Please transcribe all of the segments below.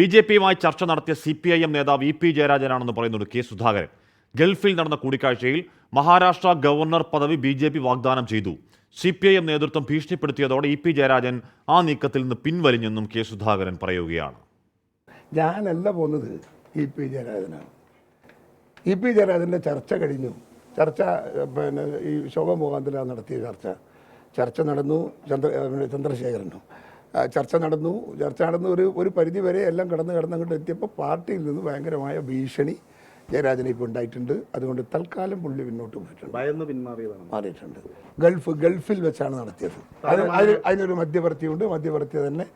B J പിയുമായി ചർച്ച നടത്തിയ സി പി ഐ എം നേതാവ് ഇ പി ജയരാജനാണെന്ന് പറയുന്നുണ്ട് കെ സുധാകരൻ. ഗൾഫിൽ നടന്ന കൂടിക്കാഴ്ചയിൽ മഹാരാഷ്ട്ര ഗവർണർ പദവി ബി ജെ പി വാഗ്ദാനം ചെയ്തു. സി പി ഐ എം നേതൃത്വം ഭീഷണിപ്പെടുത്തിയതോടെ ഇ പി ജയരാജൻ ആ നീക്കത്തിൽ നിന്ന് പിൻവലിഞ്ഞെന്നും കെ സുധാകരൻ പറയുകയാണ്. ഞാനല്ല പോകുന്നത് ഇ പി ജയരാജനാണ്. ഇ പി ജയരാജന്റെ ചർച്ച കഴിഞ്ഞു. ചർച്ച പിന്നെ ഈ ശോഭ മുഖാന്തര നടത്തിയ ചർച്ച. ചർച്ച നടന്നു. ചന്ദ്ര ചന്ദ്രശേഖരനും. ചർച്ച നടന്നു. ചർച്ച നടന്നു ഒരു ഒരു പരിധി വരെ എല്ലാം കടന്ന് കടന്ന് അങ്ങോട്ട് എത്തിയപ്പോൾ പാർട്ടിയിൽ നിന്ന് ഭയങ്കരമായ ഭീഷണി ജയരാജന് ഇപ്പോൾ ഉണ്ടായിട്ടുണ്ട്. അതുകൊണ്ട് തൽക്കാലം പുള്ളി പിന്നോട്ട് പോയിട്ടുണ്ട്. ഭയന്ന് പിന്മാറിയതാണ്. മാറിയിട്ടുണ്ട്. ഗൾഫ് ഗൾഫിൽ വെച്ചാണ് നടത്തിയത്. അത് അതിന് അതിനൊരു മധ്യവർത്തിയുണ്ട് മധ്യവർത്തി തന്നെ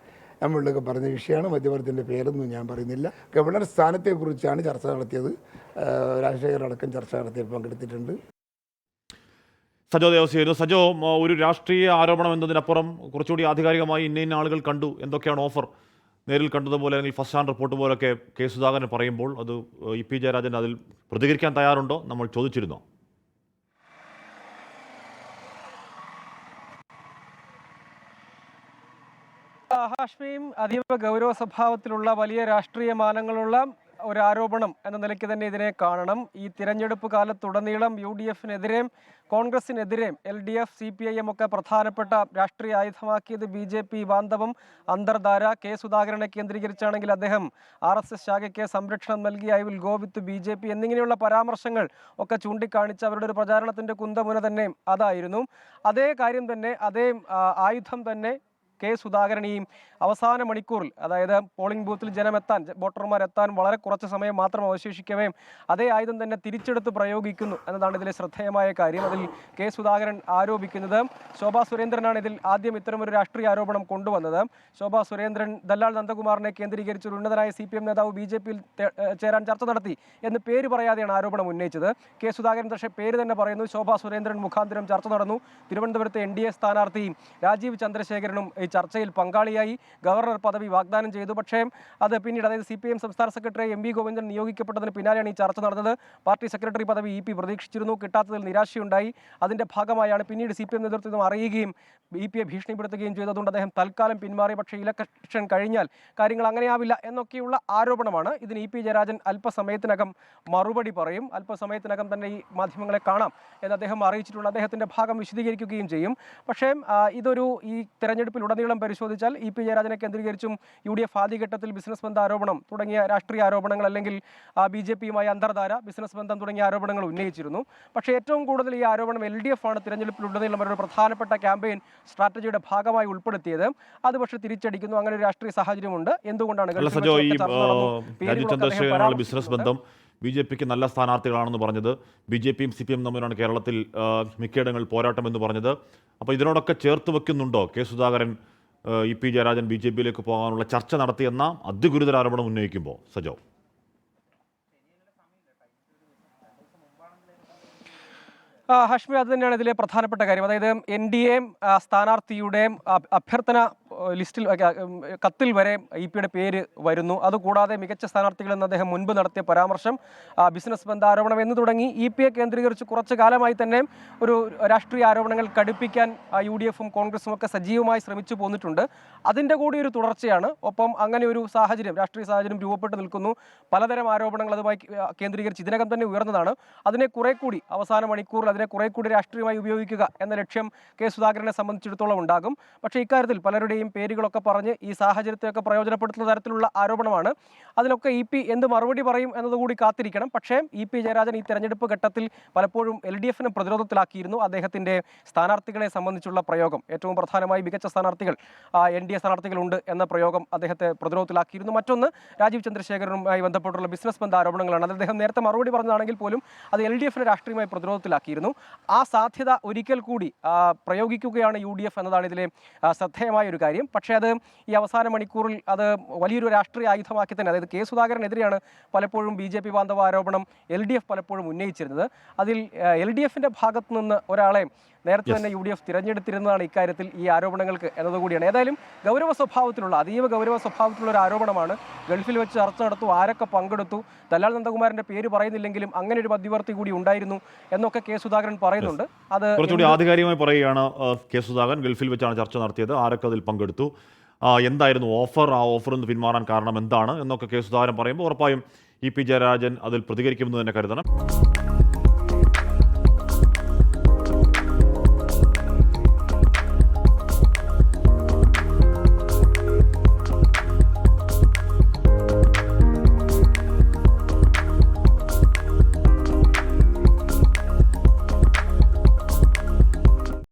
നമ്മളിലൊക്കെ പറഞ്ഞ വിഷയമാണ്. മധ്യവർത്തിന്റെ പേരൊന്നും ഞാൻ പറയുന്നില്ല. ഗവർണർ സ്ഥാനത്തെക്കുറിച്ചാണ് ചർച്ച നടത്തിയത്. രാജശേഖരടക്കം രാജശേഖർ അടക്കം ചർച്ച നടത്തിയപ്പോൾ പങ്കെടുത്തിട്ടുണ്ട്. സജോ ദേവസ്യായിരുന്നു സജോ ഒരു രാഷ്ട്രീയ ആരോപണം എന്നതിനപ്പുറം കുറച്ചുകൂടി ആധികാരികമായി ഇന്ന ഇന്ന ആളുകൾ കണ്ടു എന്തൊക്കെയാണ് ഓഫർ. നേരിൽ കണ്ടതുപോലെ അല്ലെങ്കിൽ ഫസ്റ്റ് ഹാൻഡ് റിപ്പോർട്ട് പോലൊക്കെ കെ സുധാകരൻ പറയുമ്പോൾ അത് ഇ പി ജയരാജൻ അതിൽ പ്രതികരിക്കാൻ തയ്യാറുണ്ടോ നമ്മൾ ചോദിച്ചിരുന്നോ. ഹാഷ്മിയും അതീവ ഗൗരവ സ്വഭാവത്തിലുള്ള വലിയ രാഷ്ട്രീയ മാനങ്ങളുള്ള ഒരു ആരോപണം എന്ന നിലയ്ക്ക് തന്നെ ഇതിനെ കാണണം. ഈ തിരഞ്ഞെടുപ്പ് കാലത്തുടനീളം യു ഡി എഫിനെതിരെയും കോൺഗ്രസിനെതിരെയും L D F C P I M ഒക്കെ പ്രധാനപ്പെട്ട രാഷ്ട്രീയ ആയുധമാക്കിയത് ബി ജെ പി ബാന്ധവം അന്തർധാര കെ സുധാകരനെ കേന്ദ്രീകരിച്ചാണെങ്കിൽ അദ്ദേഹം ആർ എസ് എസ് ശാഖയ്ക്ക് സംരക്ഷണം നൽകി I will go with B J P എന്നിങ്ങനെയുള്ള പരാമർശങ്ങൾ ഒക്കെ ചൂണ്ടിക്കാണിച്ച് അവരുടെ ഒരു പ്രചാരണത്തിന്റെ കുന്തമുന തന്നെ അതായിരുന്നു. അതേ കാര്യം തന്നെ അതേ ആയുധം തന്നെ കെ സുധാകരൻ ഈ അവസാന മണിക്കൂറിൽ അതായത് പോളിംഗ് ബൂത്തിൽ ജനമെത്താൻ വോട്ടർമാർ എത്താൻ വളരെ കുറച്ച് സമയം മാത്രം അവശേഷിക്കവേ അതേ ആയുധം തന്നെ തിരിച്ചെടുത്ത് പ്രയോഗിക്കുന്നു എന്നതാണ് ഇതിലെ ശ്രദ്ധേയമായ കാര്യം. അതിൽ കെ സുധാകരൻ ആരോപിക്കുന്നത് ശോഭാ സുരേന്ദ്രനാണ് ഇതിൽ ആദ്യം ഇത്തരമൊരു രാഷ്ട്രീയ ആരോപണം കൊണ്ടുവന്നത്. ശോഭാ സുരേന്ദ്രൻ ദല്ലാൽ നന്ദകുമാറിനെ കേന്ദ്രീകരിച്ച് ഉന്നതനായ സി പി എം നേതാവ് ബി ജെ പിയിൽ ചേരാൻ ചർച്ച നടത്തി എന്ന് പേര് പറയാതെയാണ് ആരോപണം ഉന്നയിച്ചത്. കെ സുധാകരൻ പക്ഷേ പേര് തന്നെ പറയുന്നു ശോഭാ സുരേന്ദ്രൻ മുഖാന്തരം ചർച്ച നടന്നു. തിരുവനന്തപുരത്തെ എൻ ഡി എ സ്ഥാനാർത്ഥി രാജീവ് ചന്ദ്രശേഖരനും ചർച്ചയിൽ പങ്കാളിയായി ഗവർണർ പദവി വാഗ്ദാനം ചെയ്തു. പക്ഷേ അത് പിന്നീട് അതായത് സി പി എം സംസ്ഥാന സെക്രട്ടറി എം വി ഗോവിന്ദൻ നിയോഗിക്കപ്പെട്ടതിന് പിന്നാലെയാണ് ഈ ചർച്ച നടന്നത്. പാർട്ടി സെക്രട്ടറി പദവി ഇ പി പ്രതീക്ഷിച്ചിരുന്നു. കിട്ടാത്തതിൽ നിരാശയുണ്ടായി. അതിന്റെ ഭാഗമായാണ് പിന്നീട് സി പി എം നേതൃത്വം അറിയുകയും ഇ പിയെ ഭീഷണിപ്പെടുത്തുകയും ചെയ്തതുകൊണ്ട് അദ്ദേഹം തൽക്കാലം പിന്മാറി. പക്ഷേ ഇലക്ഷൻ കഴിഞ്ഞാൽ കാര്യങ്ങൾ അങ്ങനെയാവില്ല എന്നൊക്കെയുള്ള ആരോപണമാണ് ഇതിന് ഇ പി ജയരാജൻ അല്പസമയത്തിനകം മറുപടി പറയും. അല്പസമയത്തിനകം തന്നെ ഈ മാധ്യമങ്ങളെ കാണാം എന്ന് അദ്ദേഹം അറിയിച്ചിട്ടുള്ള അദ്ദേഹത്തിന്റെ ഭാഗം വിശദീകരിക്കുകയും ചെയ്യും. പക്ഷേ ഇതൊരു ഈ തെരഞ്ഞെടുപ്പിലുടനീളം പരിശോധിച്ചാൽ ഇ പി ജയരാജനെ കേന്ദ്രീകരിച്ചും യു ഡി എഫ് ആദ്യഘട്ടത്തിൽ ബിസിനസ് ബന്ധ ആരോപണം തുടങ്ങിയ രാഷ്ട്രീയ ആരോപണങ്ങൾ അല്ലെങ്കിൽ ബി ജെ പിയുമായി അന്തർധാര ബിസിനസ് ബന്ധം തുടങ്ങിയ ആരോപണങ്ങൾ ഉന്നയിച്ചിരുന്നു. പക്ഷേ ഏറ്റവും കൂടുതൽ ഈ ആരോപണം എൽ ഡി എഫ് ആണ് തിരഞ്ഞെടുപ്പിലുടനീളം അവരുടെ പ്രധാനപ്പെട്ട ക്യാമ്പയിൻ സ്ട്രാറ്റജിയുടെ ഭാഗമായി ഉൾപ്പെടുത്തിയത്. അത് പക്ഷേ തിരിച്ചടിക്കുന്നു. അങ്ങനെ ഒരു രാഷ്ട്രീയ സാഹചര്യമുണ്ട്. എന്തുകൊണ്ടാണ് ബിസിനസ് ബന്ധം ബി ജെ പിക്ക് നല്ല സ്ഥാനാർത്ഥികളാണെന്ന് പറഞ്ഞത്. ബി ജെ പിയും സി പി എം തമ്മിലാണ് കേരളത്തിൽ മിക്കയിടങ്ങളിൽ പോരാട്ടം എന്ന് പറഞ്ഞത്. അപ്പോൾ ഇതിനോടൊക്കെ ചേർത്ത് വെക്കുന്നുണ്ടോ K Sudhakaran? E P Jayarajan B J പിയിലേക്ക് പോകാനുള്ള ചർച്ച നടത്തിയെന്ന അതിഗുരുതര ആരോപണം ഉന്നയിക്കുമ്പോൾ സജോ. ഹാഷ്മി അത് തന്നെയാണ് ഇതിലെ പ്രധാനപ്പെട്ട കാര്യം. അതായത് എൻ ഡി എയും സ്ഥാനാർത്ഥിയുടെയും അഭ്യർത്ഥന ലിസ്റ്റിൽ കത്തിൽ വരെ ഇ പിയുടെ പേര് വരുന്നു. അതുകൂടാതെ മികച്ച സ്ഥാനാർത്ഥികളെന്ന് അദ്ദേഹം മുൻപ് നടത്തിയ പരാമർശം ബിസിനസ് ബന്ധ ആരോപണം എന്ന് തുടങ്ങി ഇ പിയെ കേന്ദ്രീകരിച്ച് കുറച്ച് കാലമായി തന്നെ ഒരു രാഷ്ട്രീയ ആരോപണങ്ങൾ കടുപ്പിക്കാൻ യു ഡി എഫും കോൺഗ്രസും ഒക്കെ സജീവമായി ശ്രമിച്ചു പോന്നിട്ടുണ്ട്. അതിന്റെ കൂടി ഒരു തുടർച്ചയാണ്. ഒപ്പം അങ്ങനെ ഒരു സാഹചര്യം രാഷ്ട്രീയ സാഹചര്യം രൂപപ്പെട്ട് നിൽക്കുന്നു. പലതരം ആരോപണങ്ങൾ അതുമായി കേന്ദ്രീകരിച്ച് ഇതിനകം തന്നെ ഉയർന്നതാണ്. അതിനെ കുറെ കൂടി അവസാന മണിക്കൂറിൽ അതിനെ കുറെ കൂടി രാഷ്ട്രീയമായി ഉപയോഗിക്കുക എന്ന ലക്ഷ്യം കെ സുധാകരനെ സംബന്ധിച്ചിടത്തോളം ഉണ്ടാകും. പക്ഷേ ഇക്കാര്യത്തിൽ പലരുടെയും പേരുകളൊക്കെ പറഞ്ഞ് ഈ സാഹചര്യത്തെയൊക്കെ പ്രയോജനപ്പെടുത്തുന്ന തരത്തിലുള്ള ആരോപണമാണ്. അതിലൊക്കെ ഇ പി എന്ത് മറുപടി പറയും എന്നതുകൂടി കാത്തിരിക്കണം. പക്ഷേ ഇ പി ജയരാജൻ ഈ തെരഞ്ഞെടുപ്പ് ഘട്ടത്തിൽ പലപ്പോഴും എൽ ഡി എഫിനെ പ്രതിരോധത്തിലാക്കിയിരുന്നു. അദ്ദേഹത്തിന്റെ സ്ഥാനാർത്ഥികളെ സംബന്ധിച്ചുള്ള പ്രയോഗം. ഏറ്റവും പ്രധാനമായി മികച്ച സ്ഥാനാർത്ഥികൾ എൻ ഡി എ സ്ഥാനാർത്ഥികളുണ്ട് എന്ന പ്രയോഗം അദ്ദേഹത്തെ പ്രതിരോധത്തിലാക്കിയിരുന്നു. മറ്റൊന്ന് രാജീവ് ചന്ദ്രശേഖരനുമായി ബന്ധപ്പെട്ടുള്ള ബിസിനസ് ബന്ധ ആരോപണങ്ങളാണ്. അദ്ദേഹം നേരത്തെ മറുപടി പറഞ്ഞതാണെങ്കിൽ പോലും അത് എൽ ഡി എഫിനെ രാഷ്ട്രീയമായി പ്രതിരോധത്തിലാക്കിയിരുന്നു. ആ സാധ്യത ഒരിക്കൽ കൂടി പ്രയോഗിക്കുകയാണ് യു ഡി എഫ് എന്നതാണ് ഇതിലെ ശ്രദ്ധേയമായ ഒരു കാര്യം. പക്ഷേ അത് ഈ അവസാന മണിക്കൂറിൽ അത് വലിയൊരു രാഷ്ട്രീയ ആയുധമാക്കി തന്നെ അതായത് കെ സുധാകരനെതിരെയാണ് പലപ്പോഴും ബി ജെ പി ബാന്ധവ ആരോപണം എൽ ഡി എഫ് പലപ്പോഴും ഉന്നയിച്ചിരുന്നത്. അതിൽ എൽ ഡി എഫിന്റെ ഭാഗത്തു നിന്ന് ഒരാളെ നേരത്തെ തന്നെ യു ഡി എഫ് തിരഞ്ഞെടുത്തിരുന്നതാണ് ഇക്കാര്യത്തിൽ ഈ ആരോപണങ്ങൾക്ക് എന്നതുകൂടിയാണ്. ഏതായാലും ഗൗരവ സ്വഭാവത്തിലുള്ള അതീവ ഗൗരവ സ്വഭാവത്തിലുള്ള ഒരു ആരോപണമാണ്. ഗൾഫിൽ വെച്ച് ചർച്ച നടത്തു ആരൊക്കെ പങ്കെടുത്തു ദലാൽ നന്ദകുമാറിന്റെ പേര് പറയുന്നില്ലെങ്കിലും അങ്ങനെ ഒരു മധ്യവർത്തി കൂടി ഉണ്ടായിരുന്നു എന്നൊക്കെ കെ സുധാകരൻ പറയുന്നുണ്ട്. അത് കുറച്ചുകൂടി ആധികാരികമായി പറയുകയാണ് കെ സുധാകരൻ ഗൾഫിൽ വെച്ചാണ് ചർച്ച നടത്തിയത് ആരൊക്കെ അതിൽ പങ്കെടുത്തു എന്തായിരുന്നു ഓഫർ ആ ഓഫറിൽ നിന്ന് പിന്മാറാൻ കാരണം എന്താണ് എന്നൊക്കെ കെ സുധാകരൻ പറയുമ്പോൾ ഉറപ്പായും ഇ പി ജയരാജൻ അതിൽ പ്രതികരിക്കുമെന്ന് തന്നെ കരുതണം.